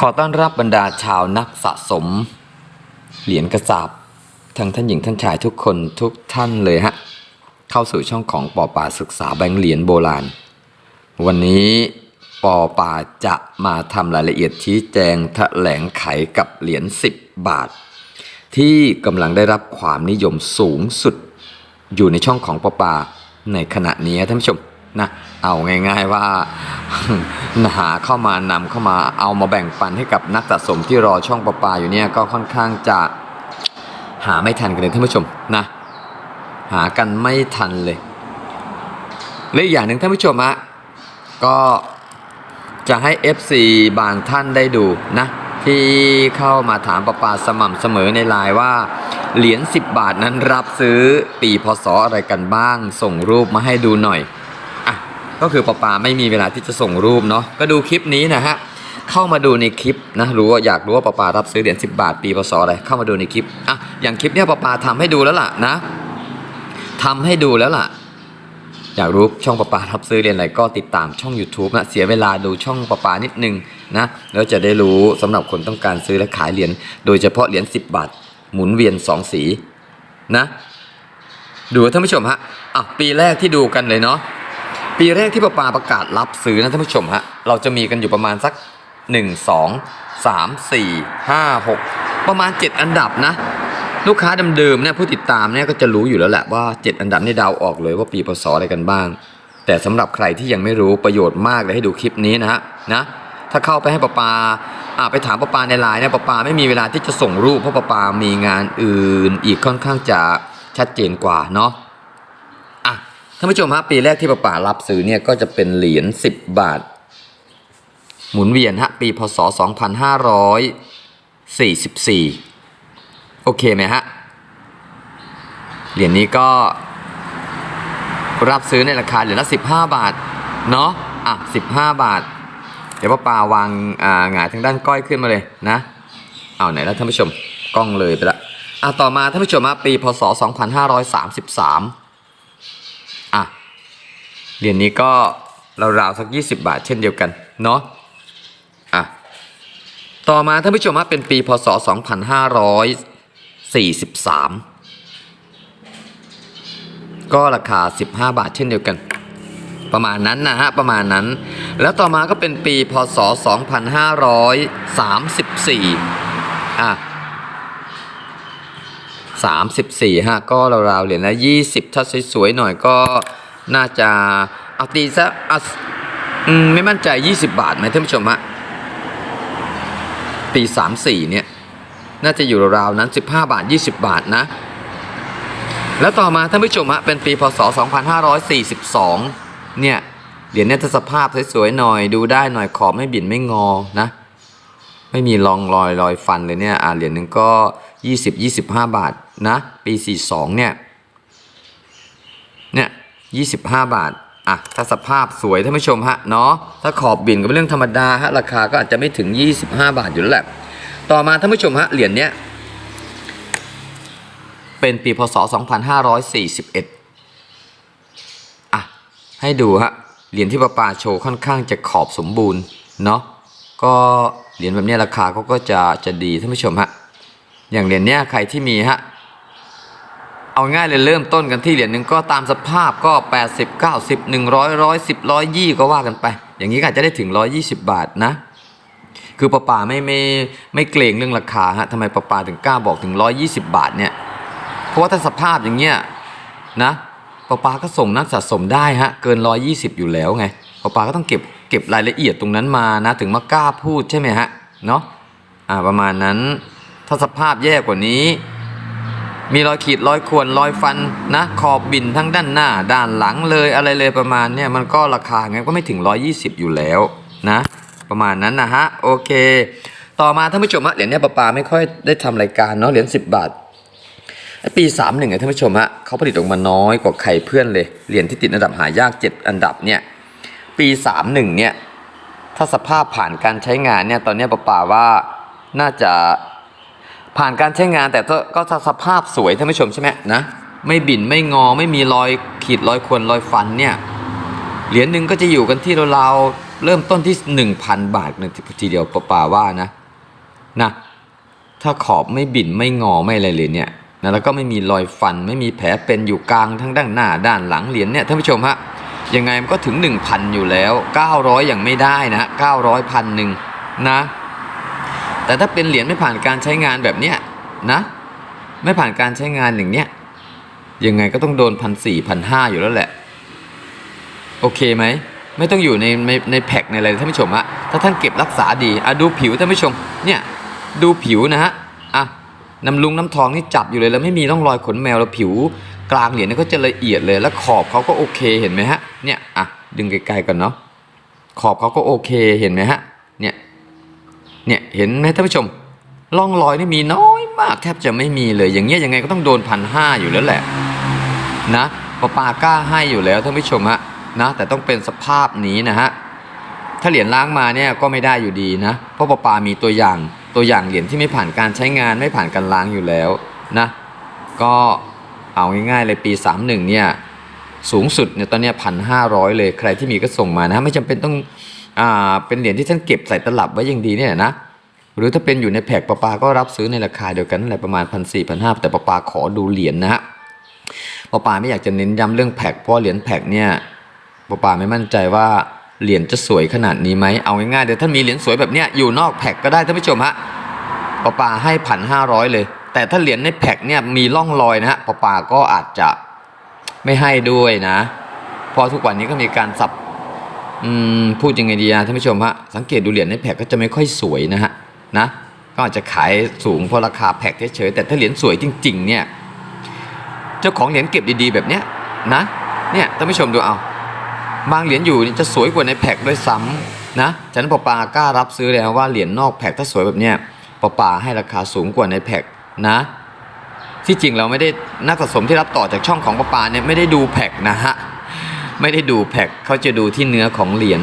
ขอต้อนรับบรรดาชาวนักสะสม เหรียญกระสาบทั้งท่านหญิงท่านชายทุกคนทุกท่านเลยฮะ เข้าสู่ช่องของปอป่าศึกษาแบงค์เหรียญโบราณ วันนี้ปอป่าจะมาทำรายละเอียดชี้แจงแถลงไขกับเหรียญ10 บาท ที่กำลังได้รับความนิยมสูงสุด อยู่ในช่องของปอป่าในขณะนี้ท่านผู้ชมนะ เอาง่าย ๆว่าหาเข้ามานำเข้ามาเอามาแบ่งปันให้กับนักสะสมที่รอช่องปอปาอยู่เนี่ยก็ค่อนข้างจะหาไม่ทันกันเลยท่านผู้ชมนะ หากันไม่ทันเลยและอีกอย่างหนึ่งท่านผู้ชมฮะก็จะให้ FC บางท่านได้ดูนะ ที่เข้ามาถามประปาสม่ำเสมอในไลน์ว่า เหรียญ10 บาทนั้นรับซื้อปีพศอะไรกันบ้าง ส่งรูปมาให้ดูหน่อย ก็คือประปาไม่มีเวลาที่จะส่งรูปเนาะก็ดูคลิปนี้นะฮะเข้ามาดูในคลิปนะรู้ว่าอยากรู้ว่าประปารับซื้อเหรียญ10 บาท ปีพศอะไรเข้ามาดูในคลิปอะอย่างคลิปเนี้ยประปาทำให้ดูแล้วล่ะนะทำให้ดูแล้วล่ะ อยากรู้ช่องประปารับซื้อเหรียนอะไรก็ติดตามช่อง YouTube นะเสียเวลาดูช่องประปานิดนึงนะแล้วจะได้รู้สำหรับคนต้องการซื้อและขายเหรียญโดยเฉพาะเหรียญ10 บาท หมุนเวียน 2 สีนะดูท่านผู้ชมฮะอะปีแรกที่ดูกันเลยเนาะ ปีแรกที่ประปาประกาศรับซื้อนะท่านผู้ชมฮะเราจะมีกันอยู่ประมาณสัก 1 2 3 4 5 6 ประมาณ 7 อันดับนะ ลูกค้าเดิมๆเนี่ยผู้ติดตามเนี่ยก็จะรู้อยู่แล้วแหละว่า 7 อันดับนี่เดาออกเลยว่าปีพศอะไรกันบ้าง แต่สำหรับใครที่ยังไม่รู้ประโยชน์มากเลยให้ดูคลิปนี้นะฮะนะถ้าเข้าไปให้ปะปาอ่าไปถามปะปาในไลน์เนี่ยปะปาไม่มีเวลาที่จะส่งรูปเพราะปะปามีงานอื่นอีกค่อนข้างจะชัดเจนกว่าเนาะ ท่านผู้ชมฮะปีแรกที่ปะป่ารับซื้อเนี่ยก็จะเป็นเหรียญ10 บาท หมุนเวียนฮะปีพศ 2544 โอเคไหมฮะ เหรียญนี้ก็รับซื้อในราคาเหรียญละ 15 บาท เนาะอะ 15 บาท เดี๋ยวป้าปาวางอ่าหงายทางด้านก้อยขึ้นมาเลยนะ เอาไหนแล้วท่านผู้ชมกล้องเลยไปละอะต่อมาท่านผู้ชมฮะปีพศ 2533อะ เหรียญนี้ก็ราวๆสัก 20 บาทเช่นเดียวกันเนาะอะต่อมาท่านผู้ชมฮะเป็นปีพศ 2543 ก็ราคา 15 บาทเช่นเดียวกัน ประมาณนั้นนะฮะประมาณนั้น แล้วต่อมาก็เป็นปีพศ 2534 อะ34ฮะก็ราวๆเหรียญละ20 ถ้าสวยๆหน่อยก็ น่าจะเอาตีซะอาอืมไม่มั่นใจ 20 บาทไหมท่านผู้ชมฮะปี34เนี่ยน่าจะอยู่ราวๆนั้น 15 บาท 20 บาทนะ แล้วต่อมาท่านผู้ชมฮะเป็นปีพศ 2542 เนี่ยเหรียญเนี่ยถ้าสภาพสวยๆหน่อยดูได้หน่อยขอบไม่บิ่นไม่งอนะ ไม่มีรองรอยรอยฟันเลยเนี่ยอ่าเหรียญหนึ่งก็ 20 25 บาทนะ ปี 42 เนี่ยเนี่ย 25 บาทอะถ้าสภาพสวยท่านผู้ชมฮะเนาะถ้าขอบบินก็เป็นเรื่องธรรมดาฮะราคาก็อาจจะไม่ถึง 25 บาทอยู่แล้วแหละต่อมาท่านผู้ชมฮะเหรียญเนี้ยเป็นปีพศ 2541อะให้ดูฮะเหรียญที่ประปาโชว์ค่อนข้างจะขอบสมบูรณ์เนาะก็เหรียญแบบเนี้ยราคาเขาก็จะจะดีท่านผู้ชมฮะอย่างเหรียญเนี้ยใครที่มีฮะ เอาง่ายเลยเริ่มต้นกันที่เหรียญหนึ่งก็ตามสภาพก็ 80 90 100 110 120 ก็ว่ากันไป อย่างนี้ก็จะได้ถึง 120 บาทนะ คือประปาไม่ไม่ไม่เกรงเรื่องราคาฮะทำไมประปาถึงกล้าบอกถึง 120 บาทเนี่ย เพราะว่าถ้าสภาพอย่างเงี้ยนะประปาก็ส่งนักสะสมได้ฮะเกิน 120 อยู่แล้วไงประปาก็ต้องเก็บเก็บรายละเอียดตรงนั้นมานะถึงมากล้าพูดใช่ไหมฮะเนาะอ่าประมาณนั้นถ้าสภาพแย่กว่านี้ มีรอยขีดรอยข่วนรอยฟันนะขอบบินทั้งด้านหน้า ด้านหลังเลยอะไรเลยประมาณเนี่ยมันก็ราคางั้นก็ไม่ถึง 120 อยู่แล้วนะประมาณนั้นนะฮะโอเค ต่อมาท่านผู้ชมฮะเหรียญเนี่ยปะปาไม่ค่อยได้ทำรายการเนาะเหรียญ10 บาท ปี 31เนี่ยท่านผู้ชมฮะเขาผลิตออกมาน้อยกว่าใครเพื่อนเลยเหรียญที่ติดอันดับหายาก 7 อันดับเนี่ยปี 31เนี่ยถ้าสภาพผ่านการใช้งานเนี่ยตอนเนี้ยปะปาว่าน่าจะ ผ่านการใช้งานแต่ก็จะสภาพสวยท่านผู้ชมใช่ไหมนะไม่บิ่นไม่งอไม่มีรอยขีดรอยข่วนรอยฟันเนี่ยเหรียญหนึ่งก็จะอยู่กันที่เราเริ่มต้นที่หนึ่งพันบาทเลยทีเดียวปะป่าว่านะนะถ้าขอบไม่บิ่นไม่งอไม่อะไรเลยเนี่ยนะแล้วก็ไม่มีรอยฟันไม่มีแผลเป็นอยู่กลางทั้งด้านหน้าด้านหลังเหรียญเนี่ยท่านผู้ชมฮะยังไงมันก็ถึง 1,000 อยู่แล้ว 900ยังไม่ได้นะฮะ900พันหนึ่งนะ แต่ถ้าเป็นเหรียญไม่ผ่านการใช้งานแบบเนี้ยนะ ไม่ผ่านการใช้งานอย่างเนี้ยยังไงก็ต้องโดนพันสี่พันห้าอยู่แล้วแหละ โอเคไหม ไม่ต้องอยู่ในในในแพ็คในอะไรท่านผู้ชมฮะถ้าท่านเก็บรักษาดีอะดูผิวท่านผู้ชม เนี่ยดูผิวนะฮะอะน้ำลุงน้ำทองนี่จับอยู่เลยแล้วไม่มีร่องรอยขนแมวแล้วผิว กลางเหรียญนี่ก็จะละเอียดเลยแล้วขอบเขาก็โอเคเห็นไหมฮะเนี่ยอะดึงไกลๆก่อนเนาะขอบเขาก็โอเคเห็นไหมฮะเนี่ย เนี่ยเห็นไหมท่านผู้ชมร่องรอยนี่มีน้อยมากแทบจะไม่มีเลยอย่างเงี้ยยังไงก็ต้องโดนพันห้าอยู่แล้วแหละนะปาปากล้าให้อยู่แล้วท่านผู้ชมฮะนะแต่ต้องเป็นสภาพนี้นะฮะถ้าเหรียญล้างมาเนี่ยก็ไม่ได้อยู่ดีนะ เพราะปาปามีตัวอย่างตัวอย่างเหรียญที่ไม่ผ่านการใช้งานไม่ผ่านการล้างอยู่แล้วนะก็เอาง่ายๆเลยปี 31เนี่ยสูงสุดเนี่ยตอนเนี้พันห้าร้อยเลยใครที่มีก็ส่งมานะไม่จำเป็นต้อง อ่าเป็นเหรียญที่ท่านเก็บใส่ตลับไว้อย่างดีเนี่ยนะหรือถ้าเป็นอยู่ในแพ็คปะปาก็รับซื้อในราคาเดียวกันนั่นแหละประมาณพันสี่พันห้าแต่ปะปาขอดูเหรียญนะฮะปะปาไม่อยากจะเน้นย้ำเรื่องแพ็คเพราะเหรียญแพ็คเนี่ยปะปาไม่มั่นใจว่าเหรียญจะสวยขนาดนี้ไหมเอาง่ายๆเดี๋ยวท่านมีเหรียญสวยแบบเนี้ยอยู่นอกแพ็คก็ได้ท่านผู้ชมฮะปะปาให้พันห้าร้อยเลย แต่ถ้าเหรียญในแพ็คเนี่ยมีร่องรอยนะฮะปะปาก็อาจจะไม่ให้ด้วยนะเพราะทุกวันนี้ก็มีการสับ พูดยังไงดีนะท่านผู้ชมฮะสังเกตดูเหรียญในแพ็คก็จะไม่ค่อยสวยนะฮะนะก็อาจจะขายสูงเพราะราคาแพ็เฉยแต่ถ้าเหรียญสวยจริง ๆ เนี่ย เจ้าของเหรียญเก็บดีๆ แบบเนี้ยนะเนี่ยท่านผู้ชมดูเอา บางเหรียญอยู่จะสวยกว่าในแพ็คด้วยซ้ำนะฉะนั้นปปากล้ารับซื้อเลยนะว่าเหรียญนอกแพ็คถ้าสวยแบบเนี้ยปปาให้ราคาสูงกว่าในแพ็คนะ ที่จริงเราไม่ได้นักสะสมที่รับต่อจากช่องของปปาเนี่ยไม่ได้ดูแพ็คนะฮะ ไม่ได้ดูแพ็คเขาจะดูที่เนื้อของเหรียญ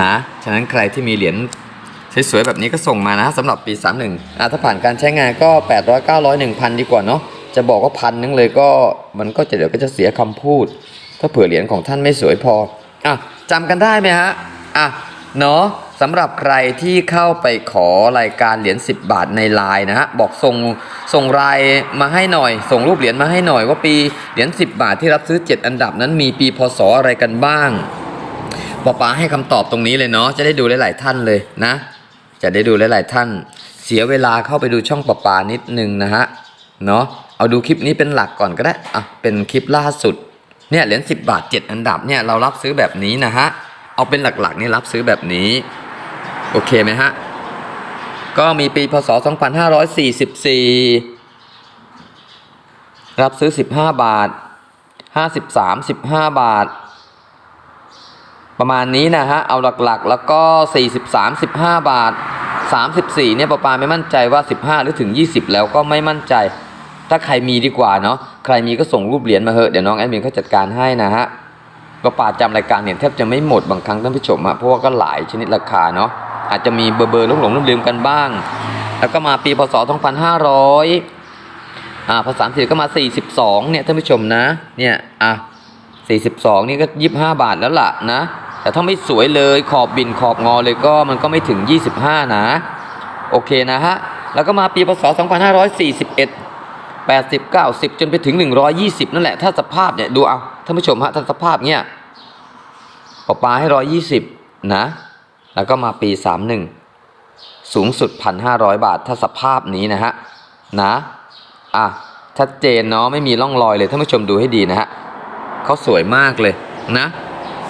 นะ ฉะนั้นใครที่มีเหรียญสวยๆแบบนี้ก็ส่งมานะสำหรับปี 31อะถ้าผ่านการใช้งานก็ 800 900 1,000 ดีกว่าเนาะจะบอกว่าพันนึงเลยก็มันก็จะเดี๋ยวก็จะเสียคำพูด ถ้าเผื่อเหรียญของท่านไม่สวยพออะจำกันได้ไหมฮะอะเนาะ สำหรับใครที่เข้าไปขอรายการเหรียญ10 บาทในไลน์นะฮะบอกส่งส่งรายมาให้หน่อย ส่งรูปเหรียญมาให้หน่อย ว่าปีเหรียญ10 บาทที่รับซื้อ 7 อันดับนั้นมีปีพศอะไรกันบ้างปอปาให้คำตอบตรงนี้เลยเนาะจะได้ดูหลาย ๆ ท่านเลยนะ จะได้ดูหลาย ๆ ท่าน เสียเวลาเข้าไปดูช่องปอปานิดนึงนะฮะเนาะเอาดูคลิปนี้เป็นหลักก่อนก็ได้อะเป็นคลิปล่าสุดเนี่ยเหรียญ10 บาท 7 อันดับเนี่ยเรารับซื้อแบบนี้นะฮะเอาเป็นหลักๆนี่รับซื้อแบบนี้ โอเคไหมฮะ ก็มีปีพศ 2544 รับซื้อ 15 บาท 53 15 บาท ประมาณนี้นะฮะ เอาหลักๆ แล้วก็ 43 15 บาท 34 เนี่ยประปาไม่มั่นใจว่า 15 หรือถึง 20 แล้วก็ไม่มั่นใจ ถ้าใครมีดีกว่าเนาะ ใครมีก็ส่งรูปเหรียญมาเหอะ เดี๋ยวน้องแอดมินเขาจัดการให้นะฮะก็ป่าจำรายการเนี่ยแทบจะไม่หมดบางครั้งท่านผู้ชมอะเพราะว่าก็หลายชนิดราคาเนาะ อาจจะมีเบอร์เบอร์หลงหลงลืมกันบ้าง แล้วก็มาปีพศ 2500อ่าภาษาอังกฤษก็มา 42 เนี่ยท่านผู้ชมนะ เนี่ยอะ42 นี่ก็ 25 บาทแล้วล่ะนะ แต่ถ้าไม่สวยเลยขอบบินขอบงอเลยก็มันก็ไม่ถึง 25 นะ โอเคนะฮะ แล้วก็มาปีพศ 2541 80 90 จนไปถึง 120 นั่นแหละ ถ้าสภาพเนี่ย ดูเอาท่านผู้ชมฮะ ถ้าสภาพเนี่ยปอปาให้ 120 นะ แล้วก็มาปี 31 สูงสุด 1,500 บาท ถ้าสภาพนี้นะฮะนะอะชัดเจนเนาะไม่มีร่องรอยเลยท่านผู้ชมดูให้ดีนะฮะเขาสวยมากเลยนะ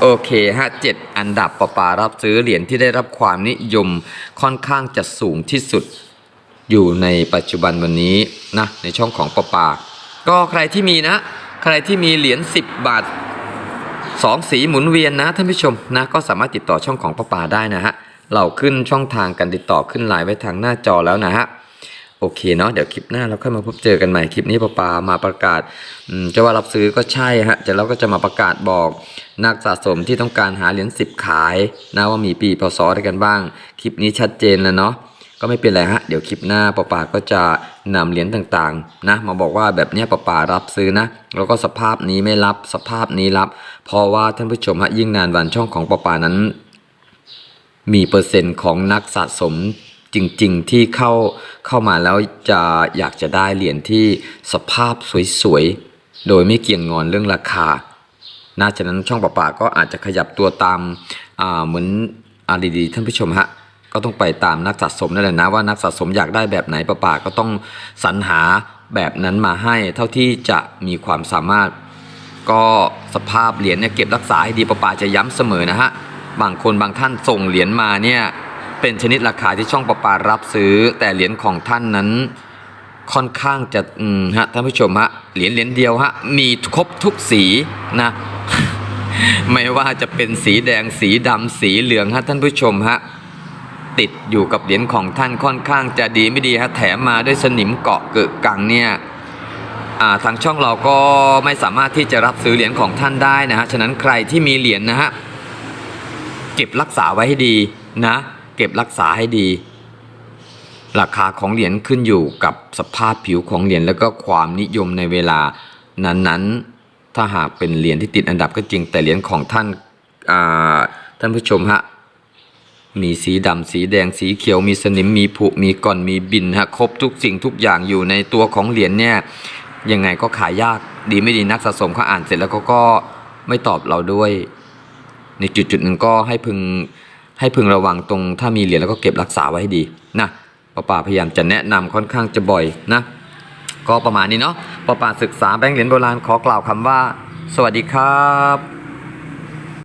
โอเคฮะเจ็ดอันดับปอปารับซื้อเหรียญที่ได้รับความนิยมค่อนข้างจะสูงที่สุด อยู่ในปัจจุบันวันนี้นะในช่องของปอปา ก็ใครที่มีนะ ใครที่มีเหรียญ10 บาท สองสีหมุนเวียนนะท่านผู้ชมนะก็สามารถติดต่อช่องของปอปาได้นะฮะเราขึ้นช่องทางการติดต่อขึ้นไลน์ไว้ทางหน้าจอแล้วนะฮะโอเคเนาะเดี๋ยวคลิปหน้าเราค่อยมาพบเจอกันใหม่คลิปนี้ปอปามาประกาศจะว่ารับซื้อก็ใช่ฮะจะเราก็จะมาประกาศบอกนักสะสมที่ต้องการหาเหรียญ10ขายนะว่ามีปีพศอะไรกันบ้าง คลิปนี้ชัดเจนแล้วเนาะ ก็ไม่เป็นไรฮะ เดี๋ยวคลิปหน้าปอปาก็จะนำเหรียญต่างๆนะมาบอกว่าแบบเนี้ยปอปารับซื้อนะ แล้วก็สภาพนี้ไม่รับสภาพนี้รับ เพราะว่าท่านผู้ชมฮะยิ่งนานวันช่องของปอปานั้น มีเปอร์เซ็นต์ของนักสะสมจริงๆที่เข้าเข้ามาแล้วจะอยากจะได้เหรียญที่สภาพสวยๆ โดยไม่เกี่ยงงอนเรื่องราคา น่าฉะนั้นช่องประปาก็อาจจะขยับตัวตามอ่าเหมือนอาดีๆท่านผู้ชมฮะ ก็ต้องไปตามนักสะสมนั่นแหละนะว่านักสะสมอยากได้แบบไหนประปาก็ต้องสรรหาแบบนั้นมาให้เท่าที่จะมีความสามารถ ก็สภาพเหรียญเนี่ยเก็บรักษาให้ดีประปาจะย้ำเสมอนะฮะบางคนบางท่านส่งเหรียญมาเนี่ยเป็นชนิดราคาที่ช่องประปารับซื้อ แต่เหรียญของท่านนั้นค่อนข้างจะอืมฮะท่านผู้ชมฮะเหรียญเหรียญเดียวฮะมีครบทุกสีนะ ไม่ว่าจะเป็นสีแดงสีดำสีเหลืองฮะท่านผู้ชมฮะ ติดอยู่กับเหรียญของท่านค่อนข้างจะดีไม่ดีฮะแถมมาด้วยสนิมเกาะเกอะกังเนี่ยทางช่องเราก็ไม่สามารถที่จะรับซื้อเหรียญของท่านได้นะฮะฉะนั้นใครที่มีเหรียญนะฮะเก็บรักษาไว้ให้ดีนะ เก็บรักษาให้ดี ราคาของเหรียญขึ้นอยู่กับสภาพผิวของเหรียญแล้วก็ความนิยมในเวลานั้นๆถ้าหากเป็นเหรียญที่ติดอันดับก็จริงแต่เหรียญของท่านท่านผู้ชมฮะ มีสีดำสีแดงสีเขียวมีสนิมมีผุมีก่อนมีบินฮะครบทุกสิ่งทุกอย่างอยู่ในตัวของเหรียญเนี่ยยังไงก็ขายยากดีไม่ดีนักสะสมเขาอ่านเสร็จแล้วเขาก็ไม่ตอบเราด้วย ในจุดจุดหนึ่งก็ให้พึงให้พึงระวังตรงถ้ามีเหรียญแล้วก็เก็บรักษาไว้ให้ดีนะป้าป่าพยายามจะแนะนำค่อนข้างจะบ่อยนะก็ประมาณนี้เนาะป้าป่าศึกษาแบงค์เหรียญโบราณขอกล่าวคำว่า สวัสดีครับ